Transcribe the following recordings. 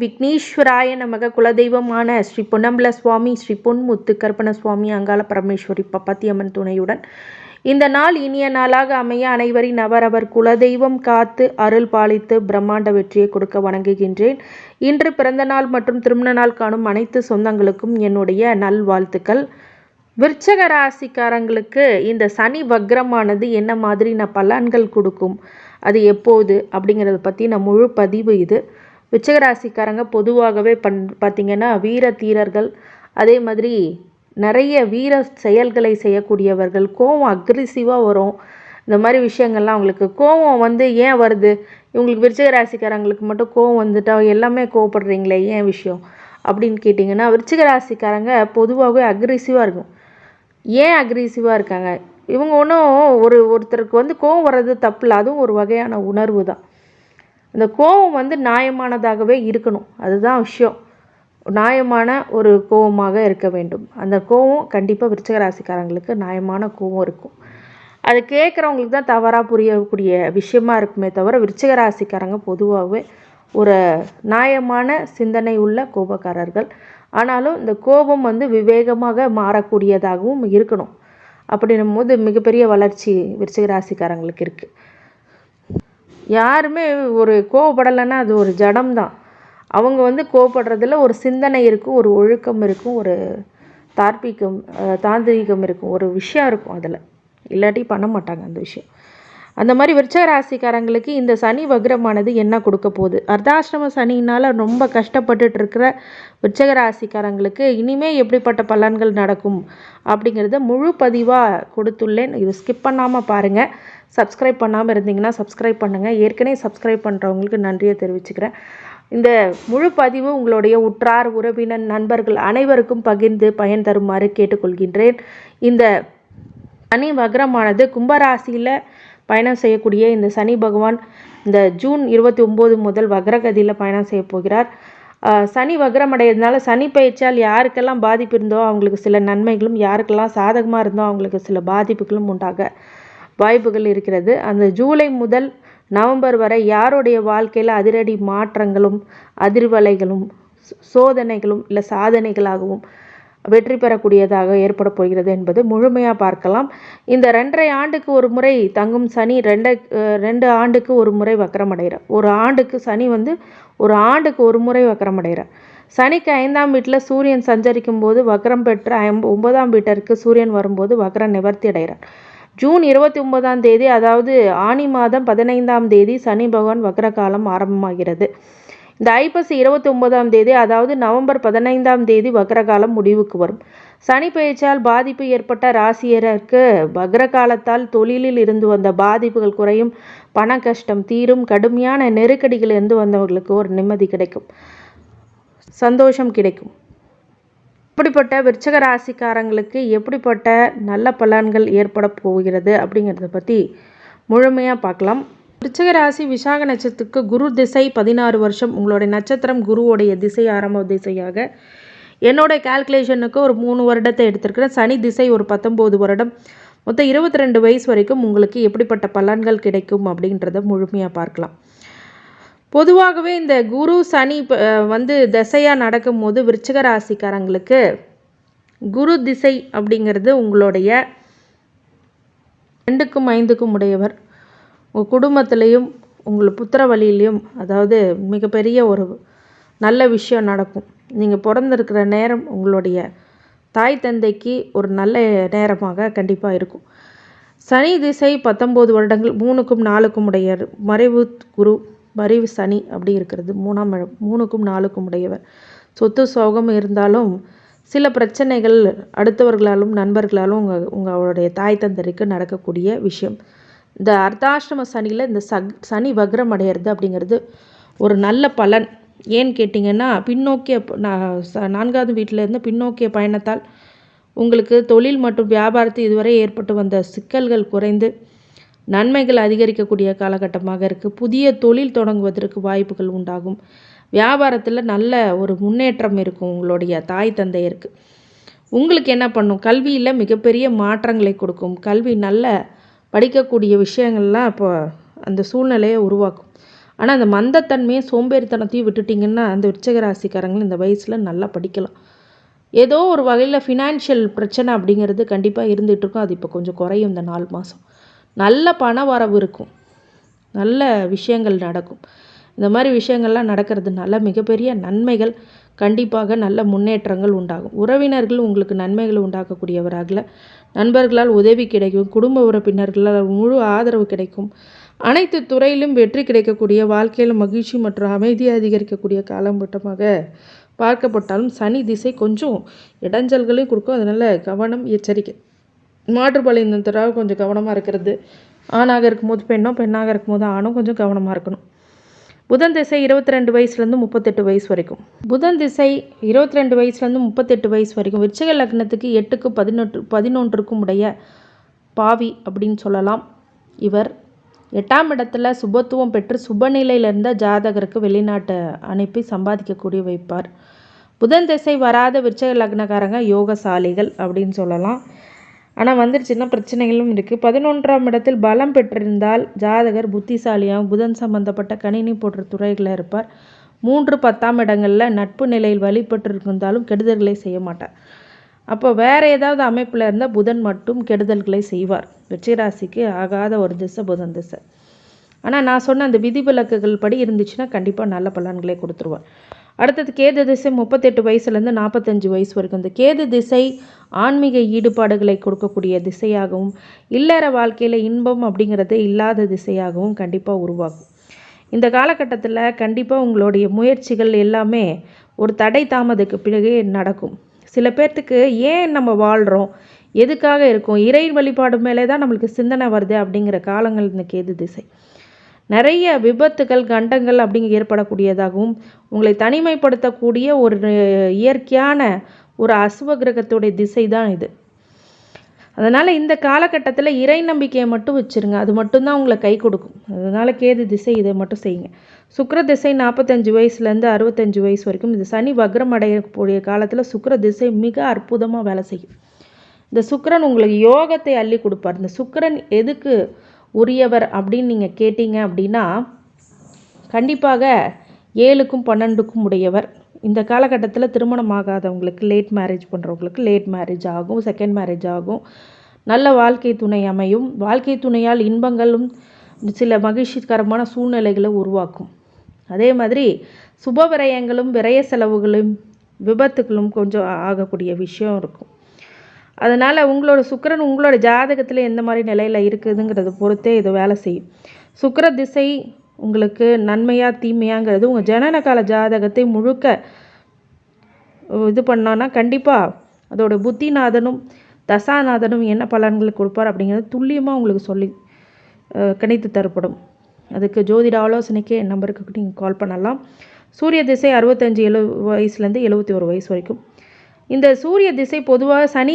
விக்னேஸ்வராய நமக குலதெய்வமான ஸ்ரீ பொன்னம்பல சுவாமி ஸ்ரீ பொன்முத்து கற்பன சுவாமி அங்காள பரமேஸ்வரி பப்பாத்தியம்மன் துணையுடன். இந்த நாள் இனிய நாளாக அமைய அனைவரின் அவரவர் குலதெய்வம் காத்து அருள் பாலித்து பிரம்மாண்ட வெற்றியை கொடுக்க வணங்குகின்றேன். இன்று பிறந்த நாள் மற்றும் திருமண நாள் காணும் அனைத்து சொந்தங்களுக்கும் என்னுடைய நல்வாழ்த்துக்கள். விருச்சக ராசிக்காரங்களுக்கு இந்த சனி வக்ரமானது என்ன மாதிரி நான் பலன்கள் கொடுக்கும் அது எப்போது அப்படிங்கிறத பற்றி நான் முழு பதிவு இது. விச்சகராசிக்காரங்க பொதுவாகவே பண் பார்த்திங்கன்னா வீர தீரர்கள். அதே மாதிரி நிறைய வீர செயல்களை செய்யக்கூடியவர்கள். கோவம் அக்ரிசிவாக வரும். இந்த மாதிரி விஷயங்கள்லாம் அவங்களுக்கு கோவம் வந்து ஏன் வருது? இவங்களுக்கு விருச்சிக ராசிக்காரங்களுக்கு மட்டும் கோவம் வந்துட்டா எல்லாமே கோவப்படுறீங்களே ஏன் விஷயம்? அப்படின்னு கேட்டிங்கன்னா விருச்சிக ராசிக்காரங்க பொதுவாகவே அக்ரிசிவாக இருக்கும். ஏன் அக்ரிசிவாக இருக்காங்க? இவங்க ஒன்றும் ஒரு ஒருத்தருக்கு வந்து கோவம் வர்றது தப்பு இல்லை. அதுவும் ஒரு வகையான உணர்வு தான். அந்த கோபம் வந்து நியாயமானதாகவே இருக்கணும். அதுதான் விஷயம். நியாயமான ஒரு கோவமாக இருக்க வேண்டும். அந்த கோவம் கண்டிப்பாக விருச்சக ராசிக்காரங்களுக்கு நியாயமான கோவம் இருக்கும். அது கேட்குறவங்களுக்கு தான் தவறாக புரியக்கூடிய விஷயமா இருக்குமே தவிர விருச்சிக ராசிக்காரங்க பொதுவாகவே ஒரு நியாயமான சிந்தனை உள்ள கோபக்காரர்கள். ஆனாலும் இந்த கோபம் வந்து விவேகமாக மாறக்கூடியதாகவும் இருக்கணும். அப்படின்னும் போது மிகப்பெரிய வளர்ச்சி விருச்சிக ராசிக்காரங்களுக்கு இருக்குது யாருமே ஒரு கோவப்படலைன்னா அது ஒரு ஜடம் தான் அவங்க வந்து கோவப்படுறதுல ஒரு சிந்தனை இருக்கும் ஒரு ஒழுக்கம் இருக்கும் ஒரு தார்ப்பீகம் தாந்திரிகம் இருக்கும் ஒரு விஷயம் இருக்கும் அதில். இல்லாட்டி பண்ண மாட்டாங்க அந்த விஷயம். அந்த மாதிரி விருச்சக ராசிக்காரங்களுக்கு இந்த சனி வக்ரமானது என்ன கொடுக்க போகுது? அர்த்தாசிரம சனினால் ரொம்ப கஷ்டப்பட்டுட்டு இருக்கிற விருச்சக ராசிக்காரங்களுக்கு இனிமேல் எப்படிப்பட்ட பலன்கள் நடக்கும் அப்படிங்கிறத முழு பதிவாக கொடுத்துள்ளேன். இது ஸ்கிப் பண்ணாமல் பாருங்கள் சப்ஸ்கிரைப் பண்ணாமல் இருந்தீங்கன்னா சப்ஸ்கிரைப் பண்ணுங்கள் ஏற்கனவே சப்ஸ்கிரைப் பண்ணுறவங்களுக்கு நன்றியை தெரிவிச்சுக்கிறேன். இந்த முழு பதிவு உங்களுடைய உற்றார் உறவினர் நண்பர்கள் அனைவருக்கும் பகிர்ந்து பயன் தருமாறு கேட்டுக்கொள்கின்றேன். இந்த சனி வக்ரமானது கும்பராசியில் பயணம் செய்யக்கூடிய இந்த சனி பகவான் இந்த ஜூன் இருபத்தி ஒம்பது முதல் வக்ரகதியில் பயணம் செய்ய போகிறார். சனி வக்ரம் அடையிறதுனால சனி பயிற்சியால் யாருக்கெல்லாம் பாதிப்பு இருந்தோ அவங்களுக்கு சில நன்மைகளும் யாருக்கெல்லாம் சாதகமாக இருந்தோ அவங்களுக்கு சில பாதிப்புகளும் உண்டாக வாய்ப்புகள் இருக்கிறது. அந்த ஜூலை முதல் நவம்பர் வரை யாருடைய வாழ்க்கையில் அதிரடி மாற்றங்களும் அதிர்வலைகளும் சோதனைகளும் இல்லை சாதனைகளாகவும் வெற்றி பெறக்கூடியதாக ஏற்பட போகிறது என்பது முழுமையாக பார்க்கலாம். இந்த ரெண்டரை ஆண்டுக்கு ஒரு முறை தங்கும் சனி ரெண்டை ரெண்டு ஆண்டுக்கு ஒரு முறை வக்கரமடைகிறார் ஒரு ஆண்டுக்கு சனி வந்து ஒரு ஆண்டுக்கு ஒரு முறை வக்கரமடைகிறார் சனிக்கு ஐந்தாம் வீட்டில் சூரியன் சஞ்சரிக்கும் போது வக்கரம் பெற்ற ஐம்ப ஒன்பதாம் வீட்டிற்கு சூரியன் வரும்போது வக்கரம் நிவர்த்தி அடைகிறார். ஜூன் இருபத்தி ஒன்பதாம் தேதி அதாவது ஆனி மாதம் பதினைந்தாம் தேதி சனி பகவான் வக்ரகாலம் ஆரம்பமாகிறது. இந்த ஐப்பசி இருபத்தி ஒன்பதாம் தேதி அதாவது நவம்பர் பதினைந்தாம் தேதி வக்ரகாலம் முடிவுக்கு வரும். சனி பயிற்சியால் பாதிப்பு ஏற்பட்ட ராசியருக்கு வக்ரகாலத்தால் தொழிலில் இருந்து வந்த பாதிப்புகள் குறையும் பண கஷ்டம் தீரும் கடுமையான நெருக்கடிகள் இருந்து வந்தவர்களுக்கு ஒரு நிம்மதி கிடைக்கும் சந்தோஷம் கிடைக்கும். இப்படிப்பட்ட விருச்சக ராசிக்காரங்களுக்கு எப்படிப்பட்ட நல்ல பலன்கள் ஏற்பட போகிறது அப்படிங்கிறத பற்றி முழுமையாக பார்க்கலாம். விருச்சக ராசி விசாக நட்சத்திரத்துக்கு குரு திசை பதினாறு வருஷம். உங்களுடைய நட்சத்திரம் குருவோடைய திசை ஆரம்ப திசையாக. என்னோட கால்குலேஷனுக்கு ஒரு மூணு வருடத்தை எடுத்திருக்கிறேன். சனி திசை ஒரு பத்தொம்போது வருடம். மொத்தம் இருபத்தி ரெண்டு வயசு வரைக்கும் உங்களுக்கு எப்படிப்பட்ட பலன்கள் கிடைக்கும் அப்படின்றத முழுமையாக பார்க்கலாம். பொதுவாகவே இந்த குரு சனி வந்து திசையாக நடக்கும்போது விருச்சிக ராசிக்காரங்களுக்கு குரு திசை அப்படிங்கிறது உங்களுடைய ரெண்டுக்கும் ஐந்துக்கும் உடையவர். உங்கள் குடும்பத்திலையும் உங்கள் புத்திர வழியிலையும் அதாவது மிகப்பெரிய ஒரு நல்ல விஷயம் நடக்கும். நீங்கள் பிறந்திருக்கிற நேரம் உங்களுடைய தாய் தந்தைக்கு ஒரு நல்ல நேரமாக கண்டிப்பாக இருக்கும். சனி திசை பத்தொம்போது வருடங்கள் மூணுக்கும் நாலுக்கும் உடைய மறைவு குரு. மறைவு சனி அப்படி இருக்கிறது. மூணாம் மூணுக்கும் நாலுக்கும் உடையவர். சொத்து சோகம் இருந்தாலும் சில பிரச்சனைகள் அடுத்தவர்களாலும் நண்பர்களாலும் உங்கள் உங்களுடைய தாய் தந்தருக்கு நடக்கக்கூடிய விஷயம். இந்த அர்த்தாஷ்டம சனியில் இந்த சக் சனி வக்ரம் அடையிறது அப்படிங்கிறது ஒரு நல்ல பலன். ஏன்னு கேட்டிங்கன்னா பின்னோக்கிய நான்காவது வீட்டிலேருந்து பின்னோக்கிய பயணத்தால் உங்களுக்கு தொழில் மற்றும் வியாபாரத்தில் இதுவரை ஏற்பட்டு வந்த சிக்கல்கள் குறைந்து நன்மைகள் அதிகரிக்கக்கூடிய காலகட்டமாக இருக்குது புதிய தொழில் தொடங்குவதற்கு வாய்ப்புகள் உண்டாகும். வியாபாரத்தில் நல்ல ஒரு முன்னேற்றம் இருக்கும் உங்களுடைய தாய் தந்தையருக்கு உங்களுக்கு என்ன பண்ணும்? கல்வியில் மிகப்பெரிய மாற்றங்களை கொடுக்கும். கல்வி நல்ல படிக்கக்கூடிய விஷயங்கள்லாம் இப்போ அந்த சூழ்நிலையை உருவாக்கும். ஆனால் அந்த மந்தத்தன்மையை சோம்பேறித்தனத்தையும் விட்டுட்டிங்கன்னா அந்த விருச்சகராசிக்காரங்களும் இந்த வயசில் நல்லா படிக்கலாம். ஏதோ ஒரு வகையில் ஃபினான்ஷியல் பிரச்சனை அப்படிங்கிறது கண்டிப்பாக இருந்துகிட்டு இருக்கும். அது இப்போ கொஞ்சம் குறையும் இந்த நாலு மாதம் நல்ல பண வரவு இருக்கும். நல்ல விஷயங்கள் நடக்கும். இந்த மாதிரி விஷயங்கள்லாம் நடக்கிறதுனால மிகப்பெரிய நன்மைகள் கண்டிப்பாக நல்ல முன்னேற்றங்கள் உண்டாகும். உறவினர்கள் உங்களுக்கு நன்மைகள் உண்டாக்கக்கூடியவராகல. நண்பர்களால் உதவி கிடைக்கும். குடும்ப உறுப்பினர்களால் முழு ஆதரவு கிடைக்கும். அனைத்து துறையிலும் வெற்றி கிடைக்கக்கூடிய வாழ்க்கையில் மகிழ்ச்சி மற்றும் அமைதியை அதிகரிக்கக்கூடிய காலகட்டமாக பார்க்கப்பட்டாலும் சனி திசை கொஞ்சம் இடைஞ்சல்களையும் கொடுக்கும். அதனால் கவனம் எச்சரிக்கை. மாற்றுப்பாளையத்தினராக கொஞ்சம் கவனமாக இருக்கிறது. ஆணாக இருக்கும்போது பெண்ணோ பெண்ணாக இருக்கும்போது ஆணும் கொஞ்சம் கவனமாக இருக்கணும். புதன் திசை இருபத்தி ரெண்டு வயசுலேருந்து முப்பத்தெட்டு வயசு வரைக்கும். புதன் திசை இருபத்தி ரெண்டு வயசுலேருந்து முப்பத்தெட்டு வயசு வரைக்கும். விருச்சிக லக்னத்துக்கு எட்டுக்கு பதினொன்று பதினொன்றுக்கும் உடைய பாவி அப்படின்னு சொல்லலாம் இவர். எட்டாம் இடத்துல சுபத்துவம் பெற்று சுபநிலையில் இருந்த ஜாதகருக்கு வெளிநாட்டு அனுப்பி சம்பாதிக்கக்கூடிய வைப்பார். புதன் திசை வராத விருச்சக லக்னக்காரங்க யோகசாலிகள் அப்படின்னு சொல்லலாம். ஆனால் வந்துருச்சுன்னா பிரச்சனைகளும் இருக்குது பதினொன்றாம் இடத்தில் பலம் பெற்றிருந்தால் ஜாதகர் புத்திசாலியாக புதன் சம்பந்தப்பட்ட கணினி போன்ற துறைகளில் இருப்பார். மூன்று பத்தாம் இடங்களில் நட்பு நிலையில் வழிபட்டிருந்தாலும் கெடுதல்களை செய்ய மாட்டார். அப்போ வேறு ஏதாவது அமைப்பில் இருந்தால் புதன் மட்டும் கெடுதல்களை செய்வார். வெற்றிராசிக்கு ஆகாத ஒரு திசை புதன் திசை. ஆனால் நான் சொன்ன அந்த விதிவிலக்குகள் படி இருந்துச்சுன்னா கண்டிப்பாக நல்ல பலன்களை கொடுத்துருவார். அடுத்தது கேது திசை முப்பத்தெட்டு வயசுலேருந்து நாற்பத்தஞ்சு வயசு வரைக்கும். இந்த கேது திசை ஆன்மீக ஈடுபாடுகளை கொடுக்கக்கூடிய திசையாகவும் இல்லற வாழ்க்கையில் இன்பம் அப்படிங்கிறது இல்லாத திசையாகவும் கண்டிப்பாக உருவாகும். இந்த காலகட்டத்தில் கண்டிப்பாக உங்களுடைய முயற்சிகள் எல்லாமே ஒரு தடை தாமதக்கு பிறகு நடக்கும். சில பேர்த்துக்கு ஏன் நம்ம வாழ்கிறோம் எதுக்காக இருக்கும்? இறை வழிபாடு மேலே தான் நம்மளுக்கு சிந்தனை வருது அப்படிங்கிற காலங்கள் இந்த எது திசை. நிறைய விபத்துகள் கண்டங்கள் அப்படிங்க ஏற்படக்கூடியதாகவும் உங்களை தனிமைப்படுத்தக்கூடிய ஒரு இயற்கையான ஒரு அசுவ கிரகத்துடைய திசை தான் இது. அதனால் இந்த காலகட்டத்தில் இறை நம்பிக்கையை மட்டும் வச்சுருங்க. அது மட்டும்தான் உங்களை கை கொடுக்கும். அதனால் கேது திசை இதை மட்டும் செய்யுங்க. சுக்கர திசை நாற்பத்தஞ்சு வயசுலேருந்து அறுபத்தஞ்சு வயசு வரைக்கும் இது சனி வக்ரம் அடையக்கூடிய காலத்தில் சுக்கர திசை மிக அற்புதமாக வேலை செய்யும். இந்த சுக்கரன் உங்களுக்கு யோகத்தை அள்ளி கொடுப்பார். இந்த சுக்கரன் எதுக்கு உரியவர் அப்படின்னு நீங்கள் கேட்டீங்க அப்படின்னா கண்டிப்பாக ஏழுக்கும் பன்னெண்டுக்கும் உடையவர். இந்த காலகட்டத்தில் திருமணம் ஆகாதவங்களுக்கு லேட் மேரேஜ் பண்ணுறவங்களுக்கு லேட் மேரேஜ் ஆகும் செகண்ட் மேரேஜ் ஆகும். நல்ல வாழ்க்கை துணை அமையும். வாழ்க்கை துணையால் இன்பங்களும் சில மகிழ்ச்சிகரமான சூழ்நிலைகளை உருவாக்கும். அதே மாதிரி சுப விரயங்களும் விரய செலவுகளும் விபத்துகளும் கொஞ்சம் ஆகக்கூடிய விஷயம் இருக்கும். அதனால் உங்களோட சுக்கரன் உங்களோட ஜாதகத்தில் எந்த மாதிரி நிலையில் இருக்குதுங்கிறத பொறுத்தே இது வேலை செய்யும். சுக்கர திசை உங்களுக்கு நன்மையாக தீமையாங்கிறது உங்கள் ஜனன கால ஜாதகத்தை முழுக்க இது பண்ணோன்னா கண்டிப்பாக அதோட புத்திநாதனும் தசாநாதனும் என்ன பலன்களை கொடுப்பார் அப்படிங்கிறது துல்லியமாக உங்களுக்கு சொல்லி கணித்து தரப்படும். அதுக்கு ஜோதிட ஆலோசனைக்கே என் நம்பருக்கு நீங்கள் கால் பண்ணலாம். சூரிய திசை அறுபத்தஞ்சு எழு வயசுலேருந்து எழுபத்தி ஒரு வயசு வரைக்கும். இந்த சூரிய திசை பொதுவாக சனி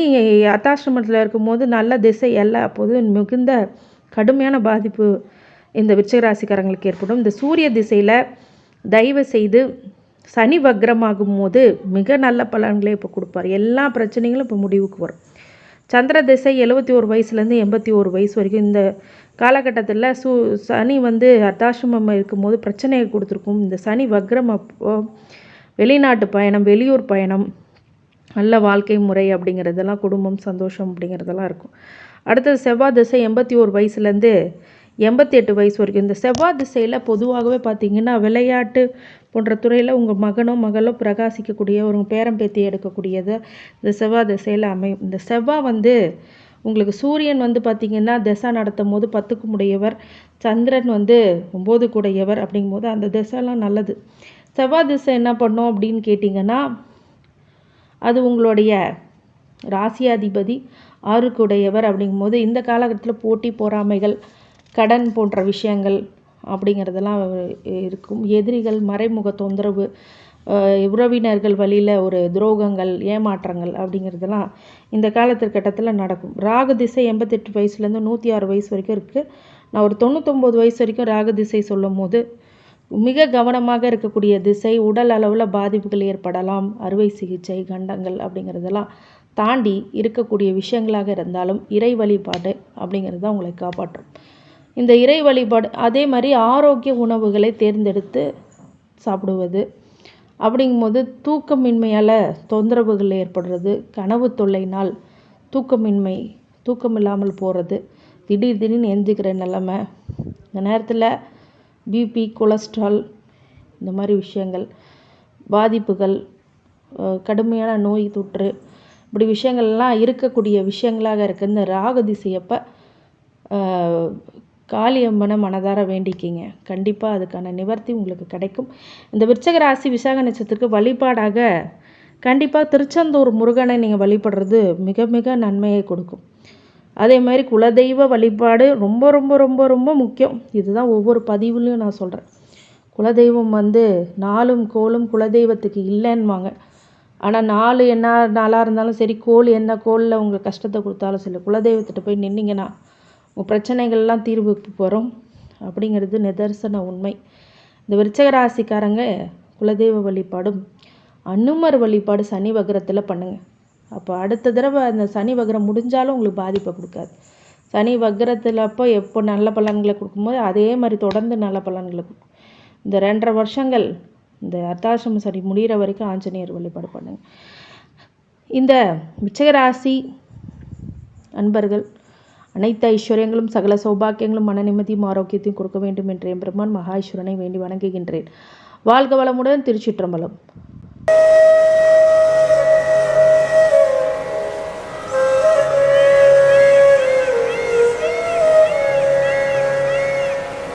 அத்தாசிரமத்தில் இருக்கும்போது நல்ல திசை அல்ல. அப்போது மிகுந்த கடுமையான பாதிப்பு இந்த விருச்சகராசிக்காரங்களுக்கு ஏற்படும். இந்த சூரிய திசையில் தயவு செய்து சனி வக்ரமாகும் போது மிக நல்ல பலன்களை இப்போ கொடுப்பார். எல்லா பிரச்சனைகளும் இப்போ முடிவுக்கு வரும். சந்திர திசை எழுபத்தி ஒரு வயசுலேருந்து எண்பத்தி ஒரு வயசு வரைக்கும் இந்த காலகட்டத்தில் சு சனி வந்து அர்த்தாசிரமம் இருக்கும்போது பிரச்சனையை கொடுத்துருக்கும். இந்த சனி வக்ரம் அப்போ வெளிநாட்டு பயணம் வெளியூர் பயணம் நல்ல வாழ்க்கை முறை அப்படிங்கிறதெல்லாம் குடும்பம் சந்தோஷம் அப்படிங்கிறதெல்லாம் இருக்கும். அடுத்தது செவ்வாய் திசை எண்பத்தி ஒரு வயசுலேருந்து எண்பத்தி எட்டு வயசு வரைக்கும். இந்த செவ்வாய் திசையில் பொதுவாகவே பார்த்திங்கன்னா விளையாட்டு போன்ற துறையில் உங்கள் மகனோ மகளோ பிரகாசிக்கக்கூடிய ஒரு பேரம் பேத்தி எடுக்கக்கூடியது இந்த செவ்வாய் திசையில் அமையும். இந்த செவ்வாய் வந்து உங்களுக்கு சூரியன் வந்து பார்த்திங்கன்னா திசை நடத்தும் போது பத்துக்கும் உடையவர் சந்திரன் வந்து ஒம்பது கூடையவர் அப்படிங்கும்போது அந்த திசைலாம் நல்லது. செவ்வாய் திசை என்ன பண்ணோம் அப்படின்னு கேட்டிங்கன்னா அது உங்களுடைய ராசியாதிபதி ஆறுக்குடையவர் அப்படிங்கும்போது இந்த காலகட்டத்தில் போட்டி பொறாமைகள் கடன் போன்ற விஷயங்கள் அப்படிங்கிறதெல்லாம் இருக்கும். எதிரிகள் மறைமுக தொந்தரவு உறவினர்கள் வழியில் ஒரு துரோகங்கள் ஏமாற்றங்கள் அப்படிங்கிறதெல்லாம் இந்த காலத்திற்கட்டத்தில் நடக்கும். ராகு திசை எண்பத்தெட்டு வயசுலேருந்து நூற்றி ஆறு வயசு வரைக்கும் இருக்குது நான் ஒரு தொண்ணூத்தொம்பது வயசு வரைக்கும் ராகு திசை சொல்லும் போது மிக கவனமாக இருக்கக்கூடிய திசை உடல் அளவில் பாதிப்புகள் ஏற்படலாம் அறுவை சிகிச்சை கண்டங்கள் அப்படிங்கிறதெல்லாம் தாண்டி இருக்கக்கூடிய விஷயங்களாக இருந்தாலும் இறை வழிபாடு அப்படிங்கிறது தான் உங்களை காப்பாற்றும். இந்த இறை வழிபாடு அதே மாதிரி ஆரோக்கிய உணவுகளை தேர்ந்தெடுத்து சாப்பிடுவது. அப்படிங்கும்போது தூக்கமின்மையால் தொந்தரவுகள் ஏற்படுறது கனவு தொல்லைனால் தூக்கமின்மை தூக்கம் இல்லாமல் போகிறது திடீர் திடீர்னு எந்திக்கிற நிலமை இந்த நேரத்தில் பிபி கொலஸ்ட்ரால் இந்த மாதிரி விஷயங்கள் பாதிப்புகள் கடுமையான நோய் தொற்று இப்படி விஷயங்கள்லாம் இருக்கக்கூடிய விஷயங்களாக இருக்குது இந்த ராகு திசையப்போ காளியம்மனை மனதார வேண்டிக்கிங்க. கண்டிப்பாக அதுக்கான நிவர்த்தி உங்களுக்கு கிடைக்கும். இந்த விருச்சக ராசி விசாக நட்சத்திரத்துக்கு வழிபாடாக கண்டிப்பாக திருச்செந்தூர் முருகனை நீங்கள் வழிபடுறது மிக மிக நன்மையை கொடுக்கும். அதே மாதிரி குலதெய்வ வழிபாடு ரொம்ப ரொம்ப ரொம்ப ரொம்ப முக்கியம். இதுதான் ஒவ்வொரு பதிவுலையும் நான் சொல்கிறேன் குலதெய்வம் வந்து நாலும் கோலும் குலதெய்வத்துக்கு இல்லைன்னுவாங்க. ஆனால் நாலு என்ன நாளாக இருந்தாலும் சரி கோல் என்ன கோலில் உங்கள் கஷ்டத்தை கொடுத்தாலும் சரி குலதெய்வத்திட்ட போய் நின்னீங்கன்னா பிரச்சனைகள்லாம் தீர்வுக்கு வரும் அப்படிங்கிறது நிதர்சன உண்மை. இந்த விருச்சக ராசிக்காரங்க குலதெய்வ வழிபாடும் அனுமர் வழிபாடு சனி வக்ரத்தில் பண்ணுங்கள் அப்போ அடுத்த தடவை அந்த சனி வக்ரம் முடிஞ்சாலும் உங்களுக்கு பாதிப்பை கொடுக்காது. சனி வக்ரத்தில் அப்போ எப்போ நல்ல பலன்களை கொடுக்கும்போது அதே மாதிரி தொடர்ந்து நல்ல பலன்களை கொடுக்கும். இந்த ரெண்டரை வருஷங்கள் இந்த அர்த்தாசிரம சனி முடிகிற வரைக்கும் ஆஞ்சநேயர் வழிபாடு பண்ணுங்கள் இந்த மிச்சகராசி அன்பர்கள் அனைத்து ஐஸ்வர்யங்களும் சகல சௌபாக்கியங்களும் மன நிம்மதியும் ஆரோக்கியத்தையும் கொடுக்க வேண்டும் என்று எம்பெருமான் மகாஈஸ்வரனை வேண்டி வணங்குகின்றேன். வாழ்க வளமுடன் திருச்சிற்றம்பலம்.